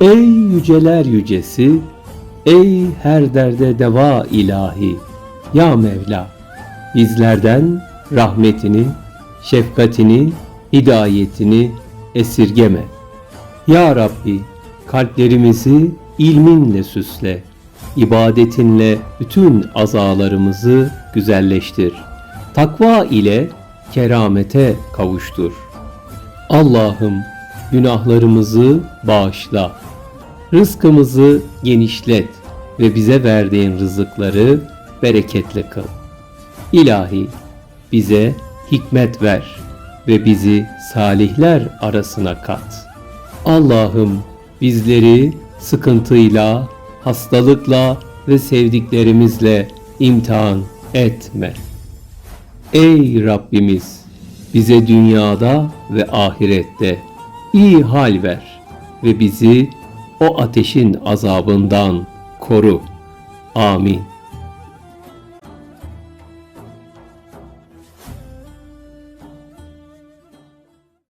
Ey yüceler yücesi, ey her derde deva ilahi, ya Mevla, bizlerden rahmetini, şefkatini, hidayetini esirgeme. Ya Rabbi, kalplerimizi ilminle süsle, ibadetinle bütün azalarımızı güzelleştir. Takva ile keramete kavuştur. Allah'ım günahlarımızı bağışla. Rızkımızı genişlet ve bize verdiğin rızıkları bereketli kıl. İlahi bize hikmet ver ve bizi salihler arasına kat. Allah'ım bizleri sıkıntıyla, hastalıkla ve sevdiklerimizle imtihan etme. Ey Rabbimiz bize dünyada ve ahirette iyi hal ver ve bizi o ateşin azabından koru. Amin.